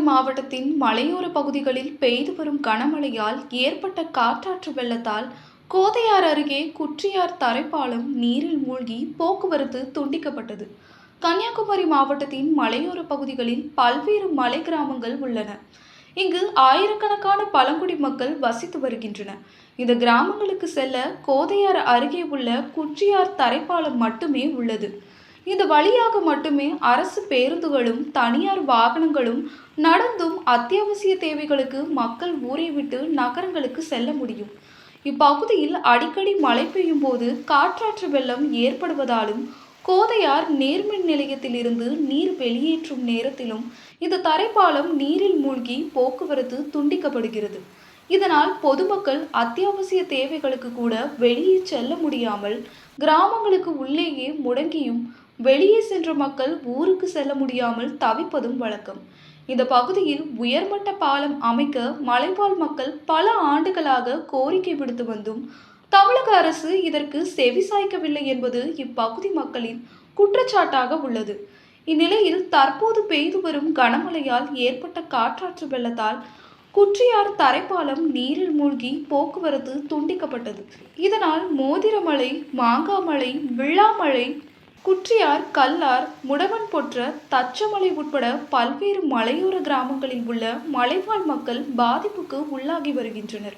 மாவட்டத்தின் மலையோர பகுதிகளில் பெய்து வரும் கனமழையால் ஏற்பட்ட காற்றாற்று வெள்ளத்தால் கோதையார் அருகே குற்றியார் தரைப்பாலம் நீரில் மூழ்கி போக்குவரத்து துண்டிக்கப்பட்டது. கன்னியாகுமரி மாவட்டத்தின் மலையோர பகுதிகளில் பல்வேறு மலை கிராமங்கள் உள்ளன. இங்கு ஆயிரக்கணக்கான பழங்குடி மக்கள் வசித்து வருகின்றன இந்த கிராமங்களுக்கு செல்ல கோதையார் அருகே உள்ள குற்றியார் தரைப்பாலம் மட்டுமே உள்ளது. இந்த வழியாக மட்டுமே அரசு பேருந்துகளும் தனியார் வாகனங்களும் நடந்தும் அத்தியாவசிய தேவைகளுக்கு மக்கள் ஊரை விட்டு நகரங்களுக்கு செல்ல முடியும். இப்பகுதியில் அடிக்கடி மழை பெய்யும் போது காற்றாற்று வெள்ளம் ஏற்படுவதாலும் கோதையார் நேர்மின் நிலையத்திலிருந்து நீர் வெளியேற்றும் நேரத்திலும் இந்த தரைப்பாலம் நீரில் மூழ்கி போக்குவரத்து துண்டிக்கப்படுகிறது. இதனால் பொதுமக்கள் அத்தியாவசிய தேவைகளுக்கு கூட வெளியே செல்ல முடியாமல் கிராமங்களுக்கு உள்ளேயே முடங்கியும் வெளியே சென்ற மக்கள் ஊருக்கு செல்ல முடியாமல் தவிப்பதும் வழக்கம். இந்த பகுதியில் உயர்மட்ட பாலம் அமைக்க மலைவாழ் மக்கள் பல ஆண்டுகளாக கோரிக்கை விடுத்து வந்தும் தமிழக அரசு இதற்கு செவிசாய்க்கவில்லை என்பது இப்பகுதி மக்களின் குற்றச்சாட்டாக உள்ளது. இந்நிலையில் தற்போது பெய்து வரும் கனமழையால் ஏற்பட்ட காற்றாற்று வெள்ளத்தால் குற்றியார் தரைப்பாலம் நீரில் மூழ்கி போக்குவரத்து துண்டிக்கப்பட்டது. இதனால் மோதிரமலை மாங்காமலை விழாமலை குற்றியார் கல்லார் முடவன் போன்ற தச்சமலை உட்பட பல்வேறு மலையோர கிராமங்களில் உள்ள மலைவாழ் மக்கள் பாதிப்புக்கு உள்ளாகி வருகின்றனர்.